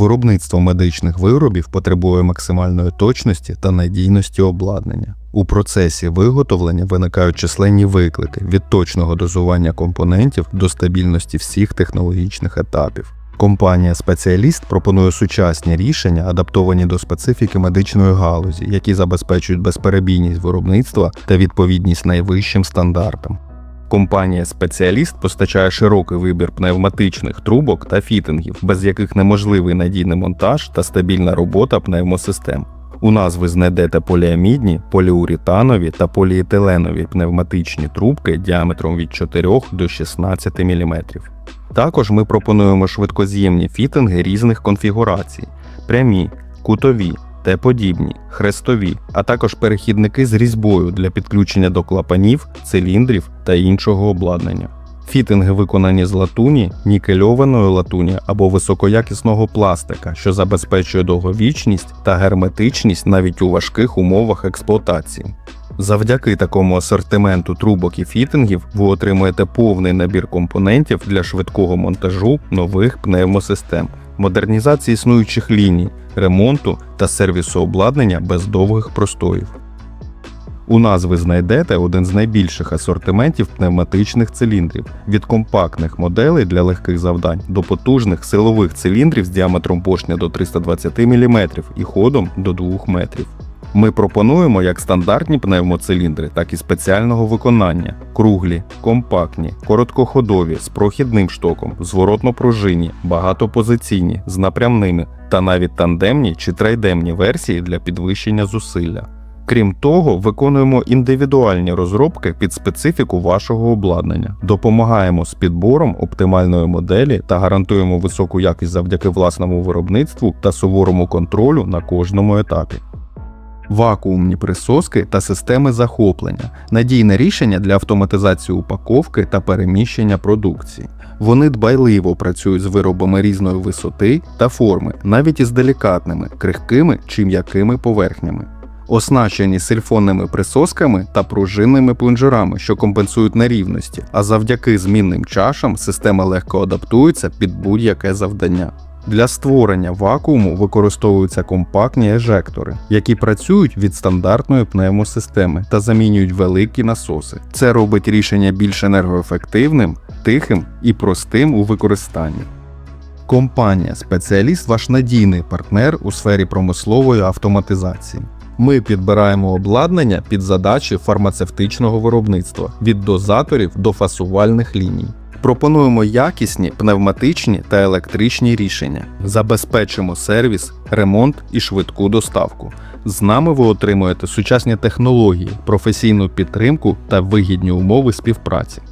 Виробництво медичних виробів потребує максимальної точності та надійності обладнання. У процесі виготовлення виникають численні виклики від точного дозування компонентів до стабільності всіх технологічних етапів. Компанія Спеціаліст пропонує сучасні рішення, адаптовані до специфіки медичної галузі, які забезпечують безперебійність виробництва та відповідність найвищим стандартам. Компанія Спеціаліст постачає широкий вибір пневматичних трубок та фітингів, без яких неможливий надійний монтаж та стабільна робота пневмосистем. У нас ви знайдете поліамідні, поліуретанові та поліетиленові пневматичні трубки діаметром від 4 до 16 мм. Також ми пропонуємо швидкоз'ємні фітинги різних конфігурацій: прямі, кутові, Т-подібні, хрестові, а також перехідники з різьбою для підключення до клапанів, циліндрів та іншого обладнання. Фітинги виконані з латуні, нікельованої латуні або високоякісного пластика, що забезпечує довговічність та герметичність навіть у важких умовах експлуатації. Завдяки такому асортименту трубок і фітингів ви отримуєте повний набір компонентів для швидкого монтажу нових пневмосистем, модернізації існуючих ліній, ремонту та сервісу обладнання без довгих простоїв. У нас знайдете один з найбільших асортиментів пневматичних циліндрів від компактних моделей для легких завдань до потужних силових циліндрів з діаметром поршня до 320 мм і ходом до 2 метрів. Ми пропонуємо як стандартні пневмоциліндри, так і спеціального виконання: круглі, компактні, короткоходові, з прохідним штоком, зворотно-пружинні, багатопозиційні, з напрямними та навіть тандемні чи трайдемні версії для підвищення зусилля. Крім того, виконуємо індивідуальні розробки під специфіку вашого обладнання, допомагаємо з підбором оптимальної моделі та гарантуємо високу якість завдяки власному виробництву та суворому контролю на кожному етапі. Вакуумні присоски та системи захоплення надійне рішення для автоматизації упаковки та переміщення продукції. Вони дбайливо працюють з виробами різної висоти та форми, навіть із делікатними, крихкими чи м'якими поверхнями. Оснащені сильфонними присосками та пружинними плунжерами, що компенсують нерівності, а завдяки змінним чашам система легко адаптується під будь-яке завдання. Для створення вакууму використовуються компактні ежектори, які працюють від стандартної пневмосистеми та замінюють великі насоси. Це робить рішення більш енергоефективним, тихим і простим у використанні. Компанія Спеціаліст ваш надійний партнер у сфері промислової автоматизації. Ми підбираємо обладнання під задачі фармацевтичного виробництва від дозаторів до фасувальних ліній. Пропонуємо якісні пневматичні та електричні рішення. Забезпечимо сервіс, ремонт і швидку доставку. З нами ви отримуєте сучасні технології, професійну підтримку та вигідні умови співпраці.